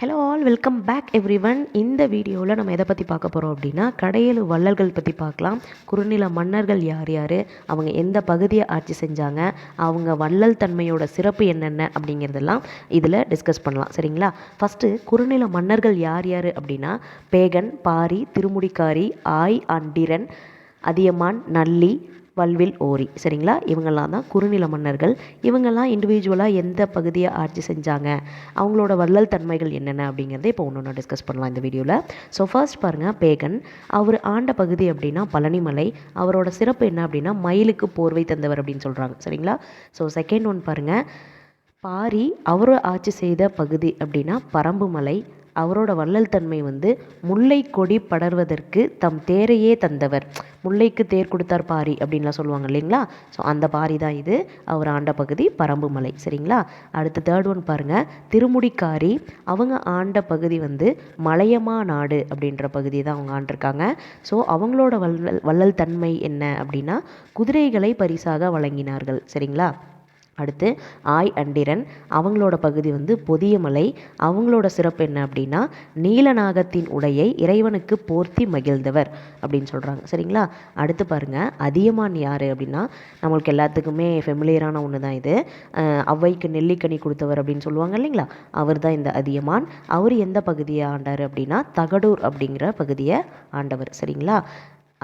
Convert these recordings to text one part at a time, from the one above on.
Hello all welcome back everyone இந்த வீடியோவில் நம்ம எதை பற்றி பார்க்க போகிறோம் அப்படின்னா கடையலு வள்ளல்கள் பற்றி பார்க்கலாம். குறுநில மன்னர்கள் யார் யார்? அவங்க எந்த பகுதியை ஆட்சி செஞ்சாங்க? அவங்க வள்ளல் தன்மையோட சிறப்பு என்னென்ன? அப்படிங்கிறதெல்லாம் இதில் டிஸ்கஸ் பண்ணலாம். சரிங்களா? ஃபஸ்ட்டு குறுநில மன்னர்கள் யார் யார் அப்படின்னா பேகன் பாரி திருமுடிக்காரி ஆய் அண்டிரன் அதியமான் நல்லி வல்வில் ஓரி சரிங்களா? இவங்கெல்லாம் தான் குறுநில மன்னர்கள். இவங்கெல்லாம் இண்டிவிஜுவலாக எந்த பகுதியை ஆட்சி செஞ்சாங்க? அவங்களோட வள்ளல் தன்மைகள் என்னென்ன அப்படிங்கிறத இப்போ ஒன்று ஒன்று டிஸ்கஸ் பண்ணலாம் இந்த வீடியோவில் ஸோ ஃபர்ஸ்ட் பாருங்கள் பேகன் அவர் ஆண்ட பகுதி அப்படின்னா பழனிமலை. அவரோட சிறப்பு என்ன அப்படின்னா மயிலுக்கு போர்வை தந்தவர் அப்படின்னு சொல்கிறாங்க சரிங்களா? ஸோ செகண்ட் ஒன் பாருங்கள் பாரி அவர் ஆட்சி செய்த பகுதி அப்படின்னா பரம்புமலை அவரோட வள்ளல் தன்மை வந்து முல்லை கொடி படர்வதற்கு தம் தேரையே தந்தவர். முல்லைக்கு தேர் கொடுத்தார் பாரி அப்படின்லாம் சொல்லுவாங்க இல்லைங்களா? ஸோ அந்த பாரி தான் இது. அவர் ஆண்ட பகுதி பரம்புமலை சரிங்களா? அடுத்து தேர்ட் ஒன் பாருங்கள் திருமுடிக்காரி அவங்க ஆண்ட பகுதி வந்து மலையமா நாடு அப்படின்ற பகுதி தான் அவங்க ஆண்டிருக்காங்க. ஸோ அவங்களோட வள்ளல் வள்ளல் தன்மை என்ன அப்படின்னா குதிரைகளை பரிசாக வழங்கினார்கள். சரிங்களா? அடுத்து ஆய் அண்டிரன் அவங்களோட பகுதி வந்து பொதியமலை. அவங்களோட சிறப்பு என்ன அப்படின்னா நீலநாகத்தின் உடையை இறைவனுக்கு போர்த்தி மகிழ்ந்தவர் அப்படின்னு சொல்கிறாங்க சரிங்களா? அடுத்து பாருங்கள் அதியமான் யார் அப்படின்னா நம்மளுக்கு எல்லாத்துக்குமே ஃபெமிலியரான ஒன்று தான் இது. அவ்வைக்கு நெல்லிக்கனி கொடுத்தவர் அப்படின்னு சொல்லுவாங்க இல்லைங்களா? அவர் தான் இந்த அதியமான். அவர் எந்த பகுதியை ஆண்டார் அப்படின்னா தகடூர் அப்படிங்கிற பகுதியை ஆண்டவர். சரிங்களா?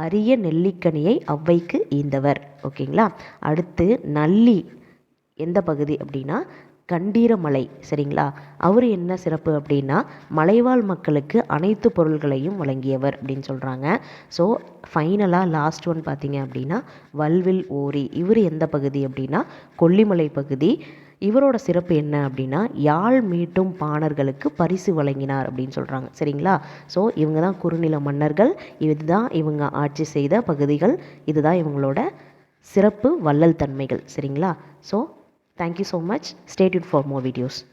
அரிய நெல்லிக்கனியை அவ்வைக்கு ஈந்தவர். ஓகேங்களா? அடுத்து நல்லி எந்த பகுதி அப்படின்னா கண்டீரமலை சரிங்களா? அவர் என்ன சிறப்பு அப்படின்னா மலைவாழ் மக்களுக்கு அனைத்து பொருள்களையும் வழங்கியவர் அப்படின்னு சொல்கிறாங்க ஸோ ஃபைனலாக லாஸ்ட் ஒன் பார்த்தீங்க அப்படின்னா வல்வில் ஓரி. இவர் எந்த பகுதி அப்படின்னா கொல்லிமலை பகுதி. இவரோட சிறப்பு என்ன அப்படின்னா யாழ் மீட்டும் பாணர்களுக்கு பரிசு வழங்கினார் அப்படின்னு சொல்கிறாங்க சரிங்களா? ஸோ இவங்க தான் குறுநில மன்னர்கள். இதுதான் இவங்க ஆட்சி செய்த பகுதிகள். இதுதான் இவங்களோட சிறப்பு வள்ளல் தன்மைகள் சரிங்களா? So Thank you so much. Stay tuned for more videos.